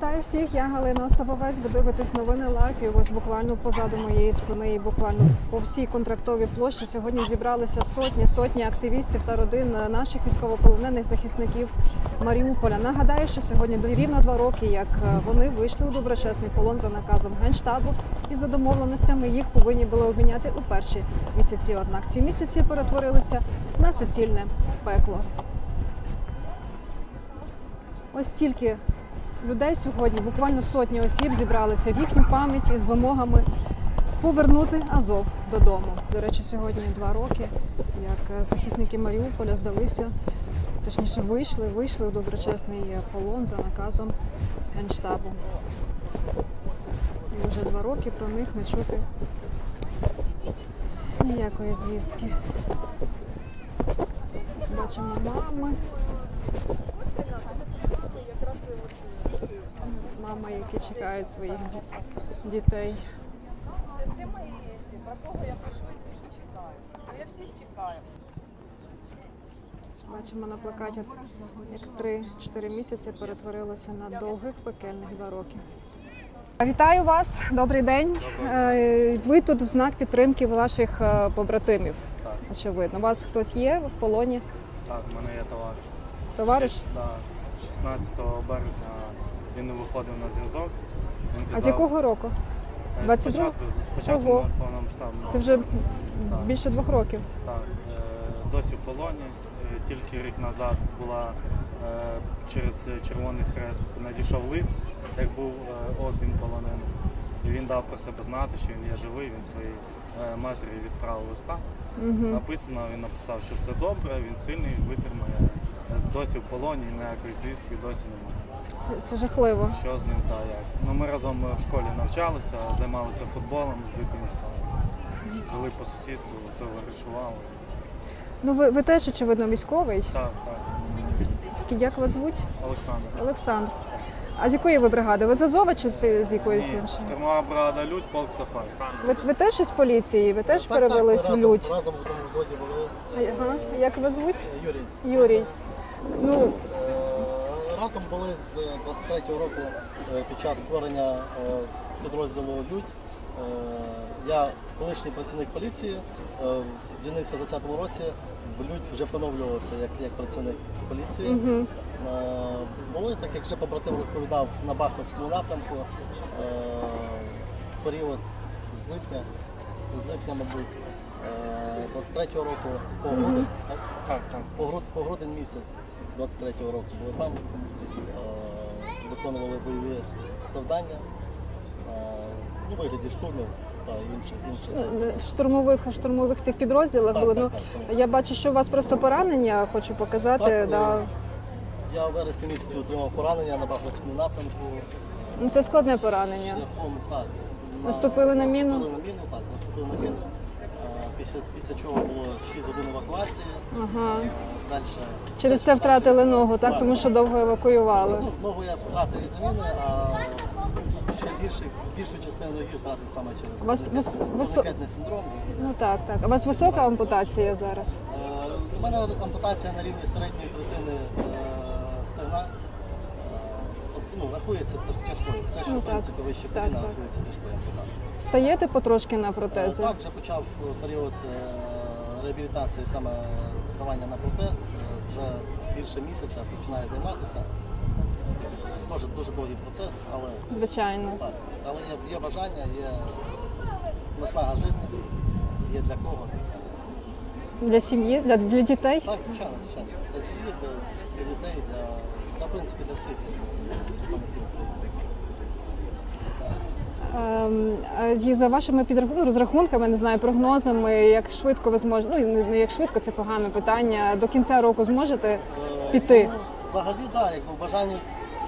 Вітаю всіх, я Галина Остаповець. Ви дивитесь новини лайф. Ось буквально позаду моєї спини, і буквально по всій контрактовій площі сьогодні зібралися сотні сотні активістів та родин наших військовополонених захисників Маріуполя. Нагадаю, що сьогодні рівно два роки, як е, вони вийшли у доброчесний полон за наказом генштабу, і за домовленостями їх повинні були обміняти у перші місяці. Однак ці місяці перетворилися на суцільне пекло. Ось стільки людей сьогодні, буквально сотні осіб зібралися в їхню пам'ять із вимогами повернути Азов додому. До речі, сьогодні два роки, як е, захисники Маріуполя здалися, точніше вийшли, вийшли у доброчесний полон за наказом генштабу. І вже два роки про них не чути ніякої звістки. Бачимо мами. Мами, які чекають своїх дітей. Це всі мої. Про кого я пишу і пишу чекаю. Я всіх чекаю. Бачимо на плакаті, як 3-4 місяці перетворилося на довгих пекельних два роки. Вітаю вас, добрий день. Е, Ви тут в знак підтримки ваших е, побратимів. Так. Очевидно. У вас хтось є в полоні? Так, в мене є товариш. Товариш? Так, 16 березня він не виходив на зв'язок. Він А з якого року? Е, 22? Спочатку, спочатку Ого. повномасштабного. Це вже більше двох років. Так, е, досі в полоні. Е, Тільки рік назад була е, через Червоний Хрест надійшов лист, як був е, обмін полонених. І він дав про себе знати, що він є живий, він своїй е, матері відправив листа. Написано, він написав, що все добре, він сильний, витримає. Е, Досі в полоні, ніякої звістки досі немає. Це, це жахливо. Що з ним та як? Ну, ми разом в школі навчалися, займалися футболом з дитинства. Жили по сусідству, товаришували. Ну ви, ви теж очевидно військовий. Так, так. Скі- Як вас звуть? Олександр. Олександр. А з якої ви бригади? Ви з Азова чи з, з якоїсь Ні, іншої? штурмова бригада Людь, полк Сафарі. Ви, ви теж із поліції? Ви теж Так, перевелись так, в ми лють? Разом, разом в одному взводі були. Ага. Як вас звуть? Юрій. Юрій. Ну, Разом були з 23-го року е, під час створення е, підрозділу Людь. Е, Я колишній працівник поліції, е, звільнився в 20-му році. В Людь вже поновлювався як, як працівник поліції. Е, Були, так як вже побратим розповідав, на Бахмутському напрямку е, період з липня, з липня, мабуть, е, 23-го року по грудень. так? Так, так. по, груд, по грудень місяць 23-го року там, е, виконували бойові завдання е, у вигляді штурмів та інших інших. штурмових штурмових цих підрозділах Так, були. так, Ну так, я бачу, що у вас просто поранення. Хочу показати. Так, да. е, Я в вересні місяці отримав поранення на Бахмутському напрямку. Ну це складне поранення. Шляхом, так, Наступили на міну? Наступили на міну, так, наступили на міну. Після, після чого було 6 годин евакуації. Ага. Далі. Через це втратили ногу, так тому що довго евакуювали. Ну, ногу я втратив із заміни, а ще більше, більшу частину ноги втратив саме через У вас вис, висо... ракетний синдром. ну так, так. У вас висока ампутація зараз. Е, У мене ампутація на рівні середньої третини е, рахується тяжкою. Все, що Ну, в так. принципі вище Так, коліна, так. рахується тяжкою ампутацією. Стаєте потрошки на Е, протези? Так, вже почав період е, реабілітації саме ставання на протез. Е, Вже більше місяця починаю займатися. Дуже, дуже довгий процес, але Звичайно. Так, але є, є бажання, є наснага жити, є для кого. так. Для сім'ї, для, для дітей. Так, звичайно, звичайно. Для сім'ї, для, для дітей, для, та, в принципі, для всіх І за вашими підрахунками, розрахунками, не знаю, прогнозами, як швидко ви зможете, ну не- як швидко, це погане питання. До кінця року зможете піти? Ну, взагалі, так, якби бажання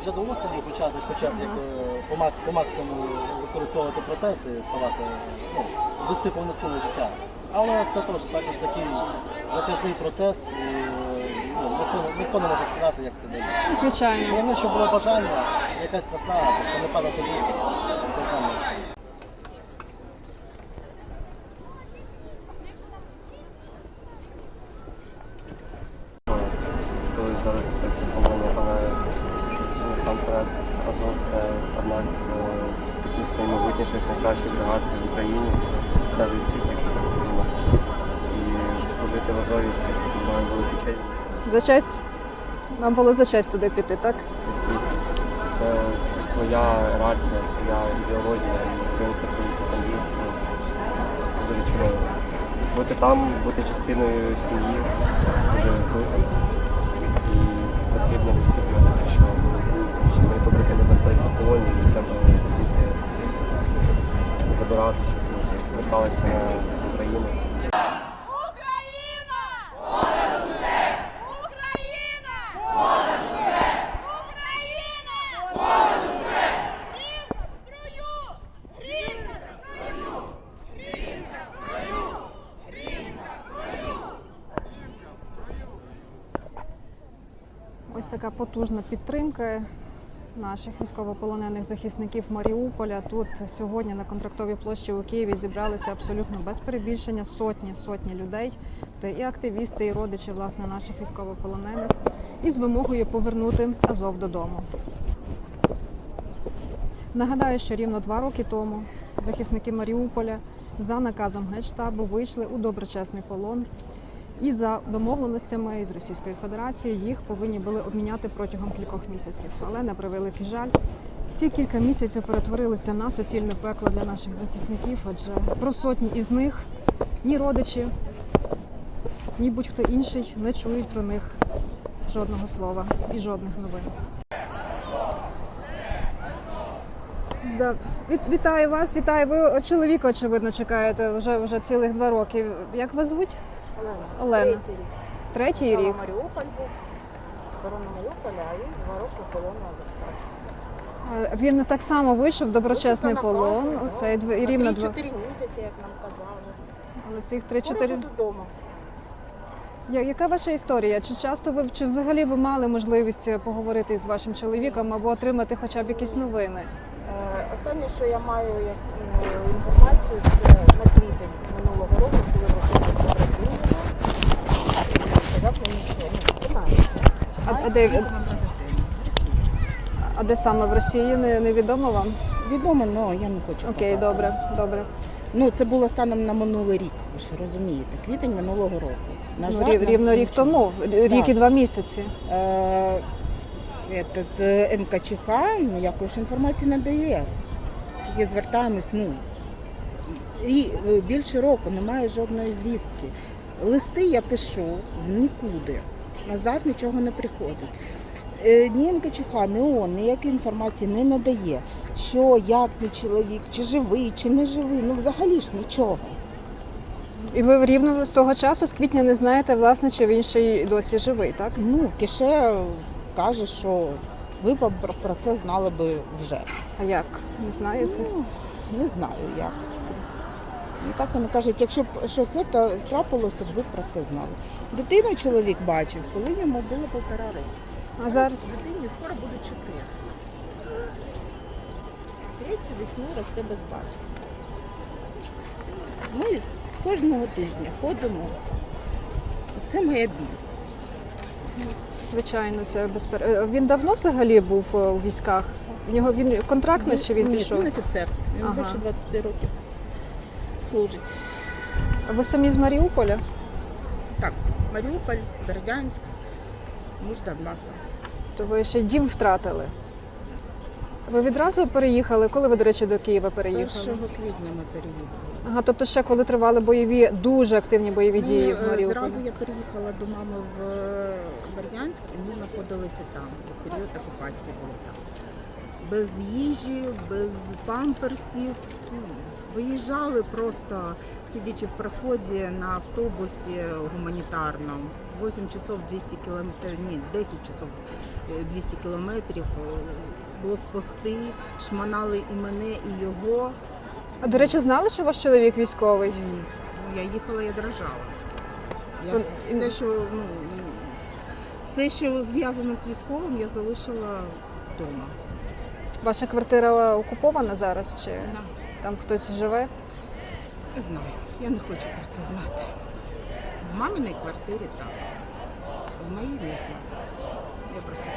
вже до осені почати хоча б як, е, по, макс, по максимуму використовувати протези, ставати, ну, вести повноцінне життя. Але це теж також такий затяжний процес і ну, ніхто, ніхто не може сказати, як це зайде. Звичайно. Головне, щоб було бажання, якась наснага, тобто не падати в літо. Це саме. основне. Коли зараз в полоні, але насамперед Азов це найвидатніших, найкращих бригад в Україні, навіть у світі, якщо так сказано. І служити в Азові це має велику честь за честь? Вам було за честь туди піти, так? Звісно. Це своя ієрархія, своя ідеологія і принципи, які там є. Це, дуже чудово. Бути там, бути частиною сім'ї, це дуже круто. І потрібно висвітлювати, що, мої побратими знаходяться в полоні, і треба звідти забирати, щоб вони верталися на така потужна підтримка наших військовополонених захисників Маріуполя. Тут сьогодні на контрактовій площі у Києві зібралися абсолютно без перебільшення сотні сотні людей. Це і активісти, і родичі власне наших військовополонених, із вимогою повернути Азов додому. Нагадаю, що рівно два роки тому захисники Маріуполя за наказом Генштабу вийшли у доброчесний полон. І за домовленостями із Російською Федерацією їх повинні були обміняти протягом кількох місяців. Але на превеликий жаль, ці кілька місяців перетворилися на суцільне пекло для наших захисників, адже про сотні із них ні родичі, ні будь-хто інший не чують про них жодного слова і жодних новин. Да. Вітаю вас, вітаю. Ви чоловіка, очевидно, чекаєте вже, вже цілих два роки. Як вас звуть? Олена. Олена. Третій рік. Третій Спочатку рік. Маріуполь був, оборона Маріуполя, він два роки полон в Азовсталі. Е, Він так само вийшов доброчесний Вийшов полон. наказом, Оцей да. дв- і На рівно два. 3-4 місяці, як нам казали. Але цих Скоро 3-4... буду вдома. Я- Яка ваша історія? Чи часто ви чи взагалі ви мали можливість поговорити з вашим чоловіком або отримати хоча б якісь новини? Е, Останнє, що я маю як е, інформацію, це на квітень минулого року, коли виходив Добродіння. Сказав мені, що ну, тримається. А, а де а де саме в Росії? Не, невідомо вам? Відомо, але я не хочу. Окей, казати. добре, добре. Ну це було станом на минулий рік. Ви ж розумієте, квітень минулого року. На Ну, жаль, рів- нас рівно рік нічого. тому, рік і два місяці. Е, этот, е, МКЧХ ніякої ж інформації не дає. Тільки звертаємось, ну рі- більше року немає жодної звістки. Листи я пишу в нікуди. Назад нічого не приходить. Е, Ні МКЧХ, ні ООН ніякої інформації не надає, що як мій чоловік, чи живий, чи не живий. Ну взагалі ж нічого. І ви рівно з того часу, з квітня, не знаєте, власне, чи він ще й досі живий, так? Ну, Кише каже, що ви б про про це знали би вже. А як? Не знаєте? Ну, не знаю як це. Ну так вони кажуть, якщо б щось це трапилося, б ви про це знали. Дитину чоловік бачив, коли йому було півтора року. А зараз дитині скоро буде чотири. Третю весну росте без батька. Ми кожного тижня ходимо. Це моя біль. звичайно, це безпер... Е, Він давно взагалі був е, у військах? В нього він контрактний чи він Ні, пішов? Він офіцер. Він Ага. більше 20 років служить. Ви самі з Маріуполя? Так, Маріуполь, Бердянськ, муж Донбаса. То ви ще дім втратили. Ви відразу переїхали? Коли ви, до речі, до Києва переїхали? 1 квітня ми переїхали. Ага, тобто ще коли тривали бойові, дуже активні бойові дії в е, Маріуполі. Зразу я переїхала до мами в е, Бердянськ, і ми знаходилися там. В період окупації були там. Без їжі, без памперсів. Ну, Виїжджали просто, сидячи в проході на автобусі гуманітарному. 8 часов 200 кілометрів, ні, 10 часов е, 200 кілометрів. е, Блокпости, шманали і мене, і його. А до речі, знали, що ваш чоловік військовий? Ні, я їхала, я дрожала. Я все, що, ну, все, що зв'язано з військовим, я залишила вдома. Ваша квартира окупована зараз? Чи Да. Там хтось живе? Не знаю, я не хочу про це знати. В маминій квартирі так. в моїй не знаю. Я просила.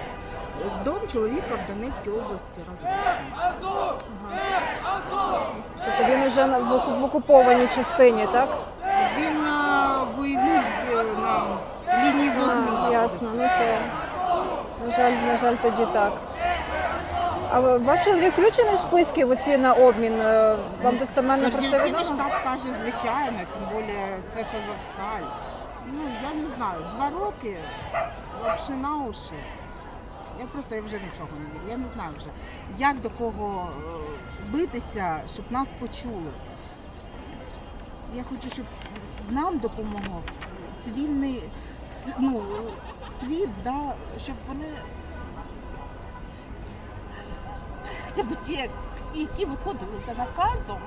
Дом чоловіка в Донецькій області розрушений. Тобто він вже в, в окупованій частині, так? Він на бойовій е, на лінії вогню. Ясно. Ну це на жаль, на жаль, тоді так. А ваш чоловік включений в списки оці на обмін? Е, Вам достеменно про це відомо? штаб каже, звичайно, тим більше це ж Азовсталь. Ну, я не знаю, два роки взагалі на уші. Я просто я вже нічого не вірю. Я не знаю вже, як до кого е, битися, щоб нас почули. Я хочу, щоб нам допомогав цивільний ну, світ, да, щоб вони хоча б ті, які виходили за наказом,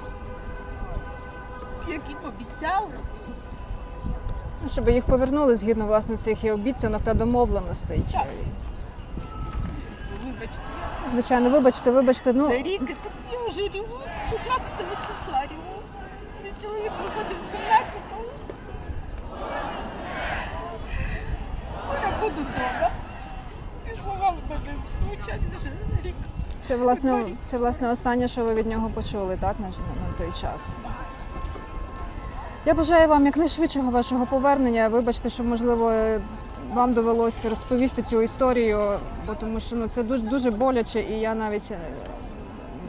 яким обіцяли. Ну, Щоб їх повернули згідно власне цих і обіцянок та домовленостей. Так. Вибачте, Звичайно, вибачте, вибачте. Ну за рік так я вже реву з 16 числа. Мій чоловік виходив 17-го. Скоро буду вдома. Ці слова в мене звучать вже рік. Це власне це власне останнє, що ви від нього почули, так на, на той час. Я бажаю вам якнайшвидшого вашого повернення. Вибачте, що можливо вам довелося розповісти цю історію, бо тому що ну це дуже дуже боляче, і я навіть е,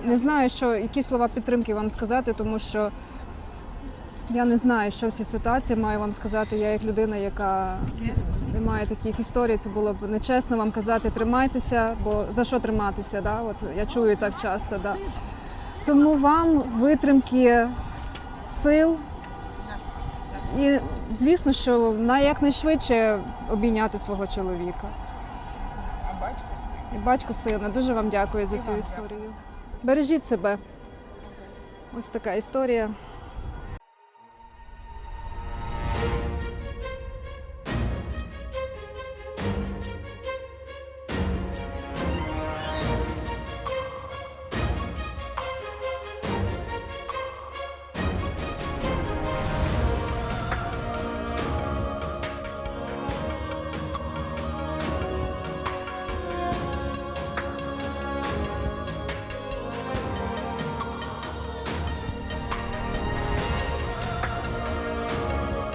не знаю, що які слова підтримки вам сказати, тому що я не знаю, що в цій ситуації маю вам сказати. Я як людина, яка немає таких історій, це було б нечесно вам казати, тримайтеся, бо за що триматися? Да? От я чую так часто. Да. Тому вам витримки сил. І звісно, що на якнайшвидше обійняти свого чоловіка. А батько син. І батько сина. Дуже вам дякую за цю історію. Бережіть себе. Ось така історія.